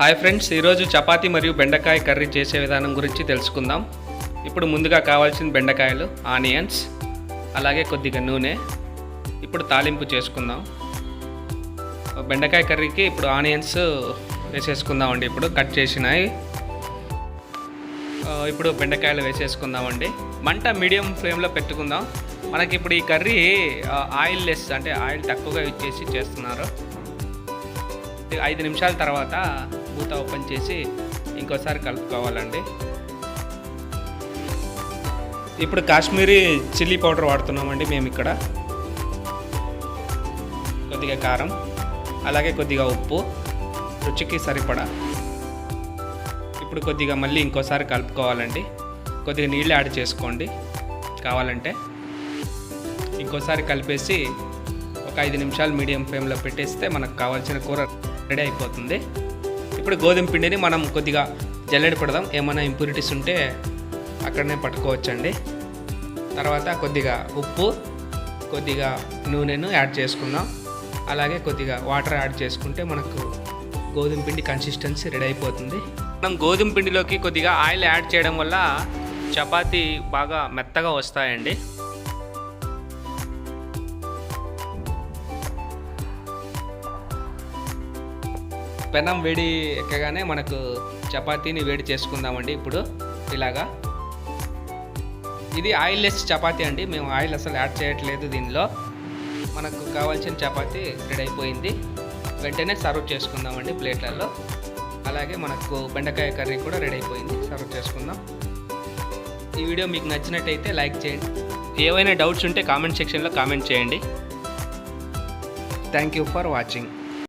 Hi friends ఈరోజు చపాతి మరియు బెండకాయ కర్రీ చేసే విధానం గురించి తెలుసుకుందాం. ఇప్పుడు ముందుగా కావాల్సిన బెండకాయలు ఆనియన్స్ అలాగే కొద్దిగా నూనె. ఇప్పుడు తాలింపు చేసుకుందాం. బెండకాయ కర్రీకి ఇప్పుడు ఆనియన్స్ వేసేసుకుందామండి. ఇప్పుడు కట్ చేసినాయి. ఇప్పుడు బెండకాయలు వేసేసుకుందామండి. మంట మీడియం ఫ్లేమ్లో పెట్టుకుందాం. మనకి ఇప్పుడు ఈ కర్రీ ఆయిల్ లెస్ అంటే ఆయిల్ తక్కువగా యూజ్ చేసి చేస్తున్నారు. ఐదు నిమిషాల తర్వాత మూత ఓపెన్ చేసి ఇంకోసారి కలుపుకోవాలండి. ఇప్పుడు కాశ్మీరీ చిల్లీ పౌడర్ వాడుతున్నామండి మేము ఇక్కడ. కొద్దిగా కారం అలాగే కొద్దిగా ఉప్పు రుచికి సరిపడా. ఇప్పుడు కొద్దిగా మళ్ళీ ఇంకోసారి కలుపుకోవాలండి. కొద్దిగా నీళ్ళు యాడ్ చేసుకోండి. కావాలంటే ఇంకోసారి కలిపేసి ఒక ఐదు నిమిషాలు మీడియం ఫ్లేమ్లో పెట్టేస్తే మనకు కావాల్సిన కూర రెడీ అయిపోతుంది. ఇప్పుడు గోధుమ పిండిని మనం కొద్దిగా జల్లెడ పెడదాం. ఏమైనా ఇంప్యూరిటీస్ ఉంటే అక్కడనే పట్టుకోవచ్చండి. తర్వాత కొద్దిగా ఉప్పు కొద్దిగా నూనెను యాడ్ చేసుకుందాం. అలాగే కొద్దిగా వాటర్ యాడ్ చేసుకుంటే మనకు గోధుమ పిండి కన్సిస్టెన్సీ రెడీ అయిపోతుంది. మనం గోధుమ పిండిలోకి కొద్దిగా ఆయిల్ యాడ్ చేయడం వల్ల చపాతీ బాగా మెత్తగా వస్తాయండి. పెనం వేడి ఎక్కగానే మనకు చపాతీని వేడి చేసుకుందామండి ఇప్పుడు. ఇలాగా. ఇది ఆయిల్ లెస్ చపాతీ అండి. మేము ఆయిల్ అసలు యాడ్ చేయట్లేదు దీనిలో. మనకు కావాల్సిన చపాతీ రెడీ అయిపోయింది. వెంటనే సర్వ్ చేసుకుందామండి ప్లేట్లలో. అలాగే మనకు బెండకాయ కర్రీ కూడా రెడీ అయిపోయింది. సర్వ్ చేసుకుందాం. ఈ వీడియో మీకు నచ్చినట్టయితే లైక్ చేయండి. ఏవైనా డౌట్స్ ఉంటే కామెంట్ సెక్షన్లో కామెంట్ చేయండి. Thank you for watching.